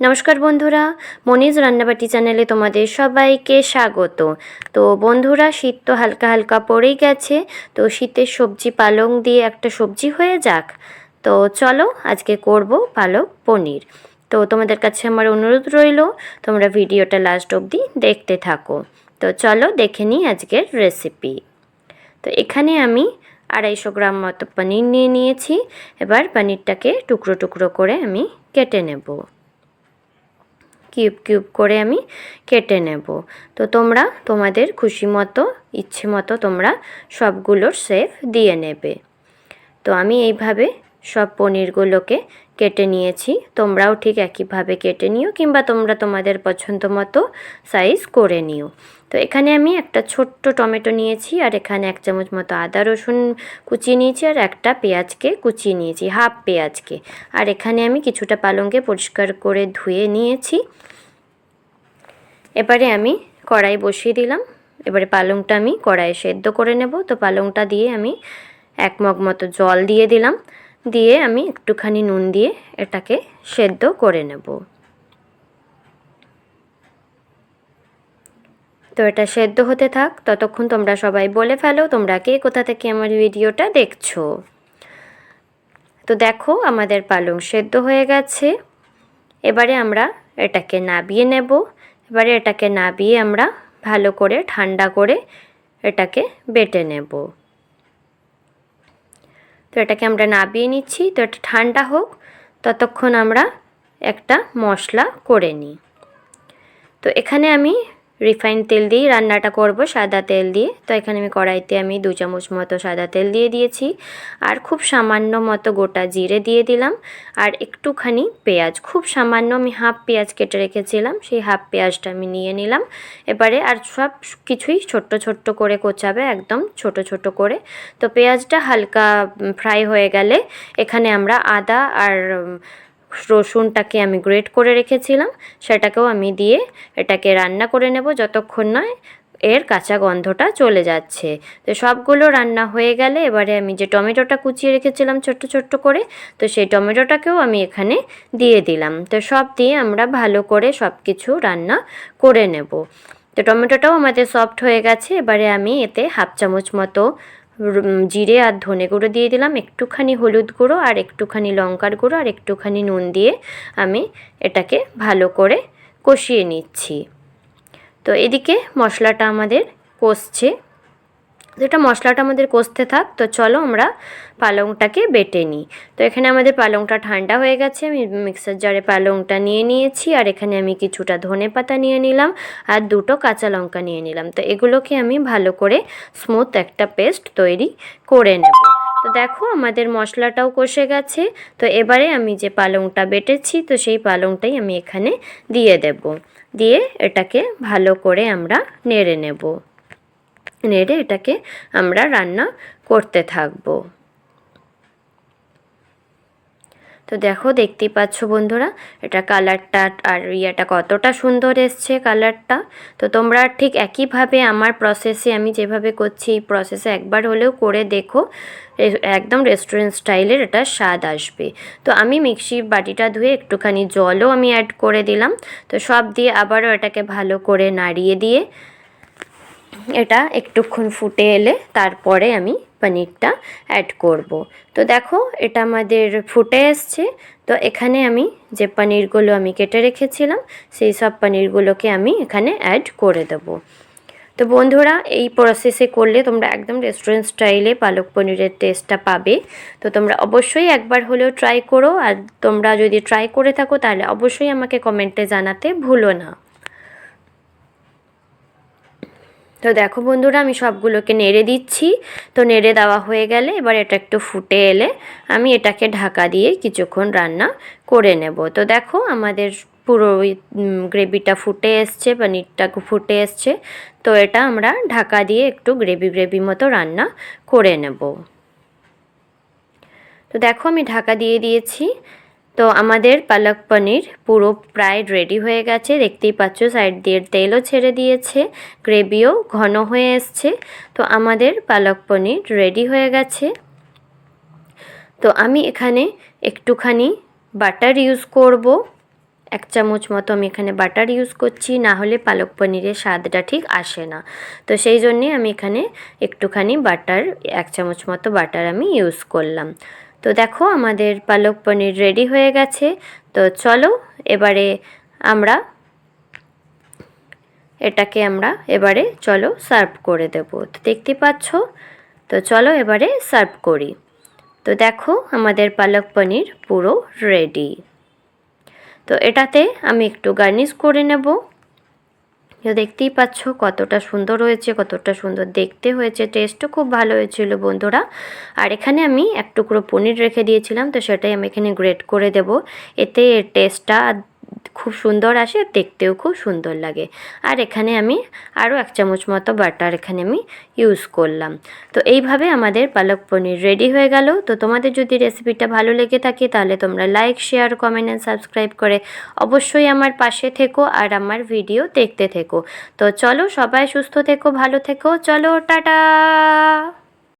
নমস্কার বন্ধুরা, মনিজ রান্নাবাটি চ্যানেলে তোমাদের সবাইকে স্বাগত। তো বন্ধুরা, শীত তো হালকা হালকা পড়েই গেছে, তো শীতের সবজি পালং দিয়ে একটা সবজি হয়ে যাক। তো চলো আজকে করব পালক পনির। তো তোমাদের কাছে আমার অনুরোধ রইল, তোমরা ভিডিওটা লাস্ট অবধি দেখতে থাকো। তো চলো দেখে নিই আজকের রেসিপি তো এখানে আমি আড়াইশো গ্রাম মতো পনির নিয়ে নিয়েছি, এবার পনিরটাকে টুকরো টুকরো করে আমি কেটে নেব। কিউব কিউব করে আমি কেটে নেব। তো তোমরা তোমাদের খুশি মতো, ইচ্ছে মতো তোমরা সবগুলোর শেপ দিয়ে নেবে। তো আমি এইভাবে সব পনিরগুলোকে কেটে নিয়েছি। তোমরাও ঠিক একইভাবে কেটে নিও কিংবা তোমরা তোমাদের পছন্দ মতো সাইজ করে নিও। তো এখানে আমি একটা ছোট্ট টমেটো নিয়েছি আর এখানে এক চামচ মতো আদা রসুন কুচিয়ে নিয়েছি আর একটা পেঁয়াজকে কুচিয়ে নিয়েছি, হাফ পেঁয়াজকে। আর এখানে আমি কিছুটা পালংকে পরিষ্কার করে ধুয়ে নিয়েছি। এবারে আমি কড়াই বসিয়ে দিলাম। এবারে পালংটা আমি কড়াইয়ে সেদ্ধ করে নেব। তো পালংটা দিয়ে আমি এক মগ মতো জল দিয়ে দিলাম। দিয়ে আমি একটুখানি নুন দিয়ে এটাকে সেদ্ধ করে নেব। তো এটা সেদ্ধ হতে থাক, ততক্ষণ তোমরা সবাই বলে ফেলো তোমরা কে কোথা থেকে আমার ভিডিওটা দেখছ। তো দেখো আমাদের পালং সেদ্ধ হয়ে গেছে। এবারে আমরা এটাকে নাবিয়ে নেব। এবারে এটাকে নাবিয়ে আমরা ভালো করে ঠান্ডা করে এটাকে বেটে নেব। তো এটাকে আমরা নাবিয়ে নিচ্ছি। তো এটা ঠান্ডা হোক, ততক্ষণ আমরা একটা মশলা করে নিই। তো এখানে আমি রিফাইন তেল দিয়েই রান্নাটা করব সাদা তেল দিয়ে। তো এখানে আমি কড়াইতে আমি দু চামচ মতো সাদা তেল দিয়ে দিয়েছি। আর খুব সামান্য মতো গোটা জিরে দিয়ে দিলাম। আর একটুখানি পেঁয়াজ, খুব সামান্য আমি হাফ পেঁয়াজ কেটে রেখেছিলাম, সেই হাফ পেঁয়াজটা আমি নিয়ে নিলাম। এবারে আর সব কিছুই ছোট্ট ছোট্ট করে কোচাবে, একদম ছোট ছোট করে। তো পেঁয়াজটা হালকা ফ্রাই হয়ে গেলে এখানে আমরা আদা আর রসুনটাকে আমি গ্রেট করে রেখেছিলাম, সেটাকেও আমি দিয়ে এটাকে রান্না করে নেব যতক্ষণ নয় এর কাঁচা গন্ধটা চলে যাচ্ছে। তো সবগুলো রান্না হয়ে গেলে এবারে আমি যে টমেটোটা কুচিয়ে রেখেছিলাম ছোট্ট ছোট্ট করে, তো সেই টমেটোটাকেও আমি এখানে দিয়ে দিলাম। তো সব দিয়ে আমরা ভালো করে সব কিছু রান্না করে নেব। তো টমেটোটাও আমাদের সফট হয়ে গেছে, এবারে আমি এতে হাফ চামচ মতো জিরে আর ধনে গুঁড়ো দিয়ে দিলাম। একটুখানি হলুদ গুঁড়ো আর একটুখানি লঙ্কার গুঁড়ো আর একটুখানি নুন দিয়ে আমি এটাকে ভালো করে কষিয়ে নিচ্ছি। তো এদিকে মশলাটা আমাদের কষছে। তো এটা মশলাটা আমাদের কষতে থাক, তো চলো আমরা পালংটাকে বেটে নিই। তো এখানে আমাদের পালংটা ঠান্ডা হয়ে গেছে, আমি মিক্সার জারে পালংটা নিয়ে নিয়েছি, আর এখানে আমি কিছুটা ধনে পাতা নিয়ে নিলাম, আর দুটো কাঁচা লঙ্কা নিয়ে নিলাম। তো এগুলোকে আমি ভালো করে স্মুথ একটা পেস্ট তৈরি করে নেব। তো দেখো আমাদের মশলাটাও কষে গেছে, তো এবারে আমি যে পালংটা বেটেছি, তো সেই পালংটাই আমি এখানে দিয়ে দেব। দিয়ে এটাকে ভালো করে আমরা নেড়ে নেব। নেড়ে এটাকে আমরা রান্না করতে থাকব। তো দেখো, দেখতেই পাচ্ছ বন্ধুরা, এটা কালারটা আর ইয়েটা কতটা সুন্দর এসছে কালারটা। তো তোমরা ঠিক একইভাবে আমার প্রসেসে আমি যেভাবে করছি, এই প্রসেসে একবার হলেও করে দেখো একদম রেস্টুরেন্ট স্টাইলের এটা স্বাদ আসবে। তো আমি মিক্সি বাটিটা ধুয়ে একটুখানি জলও আমি অ্যাড করে দিলাম। তো সব দিয়ে আবারও এটাকে ভালো করে নাড়িয়ে দিয়ে এটা একটুক্ষণ ফুটে এলে তারপরে আমি পনিরটা অ্যাড করব। তো দেখো, এটা আমাদের ফুটে এসছে। তো এখানে আমি যে পনিরগুলো আমি কেটে রেখেছিলাম, সেই সব পনিরগুলোকে আমি এখানে অ্যাড করে দেব। তো বন্ধুরা, এই প্রসেসে করলে তোমরা একদম রেস্টুরেন্ট স্টাইলে পালক পনিরের টেস্টটা পাবে। তো তোমরা অবশ্যই একবার হলেও ট্রাই করো। আর তোমরা যদি ট্রাই করে থাকো, তাহলে অবশ্যই আমাকে কমেন্টে জানাতে ভুলো না। তো দেখো বন্ধুরা, আমি সবগুলোকে নেড়ে দিচ্ছি। তো নেড়ে দেওয়া হয়ে গেলে এবার এটা একটু ফুটে এলে আমি এটাকে ঢাকা দিয়ে কিছুক্ষণ রান্না করে নেব। তো দেখো আমাদের পুরো ওই গ্রেভিটা ফুটে এসছে পনিরটা ফুটে এসছে। তো এটা আমরা ঢাকা দিয়ে একটু গ্রেভি গ্রেভি মতো রান্না করে নেব। তো দেখো আমি ঢাকা দিয়ে দিয়েছি। তো আমাদের পালক পনির পুরো প্রায় রেডি হয়ে গেছে। দেখতেই পাচ্ছ সাইড দিয়ে তেলও ছেড়ে দিয়েছে গ্রেভিও ঘন হয়ে এসছে। তো আমাদের পালক পনির রেডি হয়ে গেছে। তো আমি এখানে একটুখানি বাটার ইউজ করব। এক চামচ মতো আমি এখানে বাটার ইউজ করছি, না হলে পালক পনিরের স্বাদটা ঠিক আসে না। তো সেই জন্যে আমি এখানে একটুখানি বাটার এক চামচ মতো বাটার আমি ইউজ করলাম। তো দেখো আমাদের পালক পনির রেডি হয়ে গেছে। তো চলো এবারে আমরা এটাকে আমরা এবারে চলো সার্ভ করে দেব। তো দেখতে পাচ্ছ? তো চলো এবারে সার্ভ করি। তো দেখো আমাদের পালক পনির পুরো রেডি তো এটাতে আমি একটু গার্নিশ করে নেব। দেখতেই পাচ্ছ কতটা সুন্দর হয়েছে, কতটা সুন্দর দেখতে হয়েছে টেস্টও খুব ভালো হয়েছিল বন্ধুরা। আর এখানে আমি এক টুকরো পনির রেখে দিয়েছিলাম, তো সেটাই আমি এখানে গ্রেট করে দেব। এতে টেস্টটা খুব সুন্দর আসে, দেখতেও খুব সুন্দর লাগে। আর এখানে আমি আরও এক চামচ মতো বাটার এখানে আমি ইউজ করলাম। তো এইভাবে আমাদের পালক পনির রেডি হয়ে গেল। তো তোমাদের যদি রেসিপিটা ভালো লেগে থাকে তাহলে তোমরা like share comment and subscribe করে অবশ্যই আমার পাশে থেকো আর আমার ভিডিও দেখতে থেকো। তো চলো সবাই সুস্থ থেকো, ভালো থেকো। চলো, টাটা!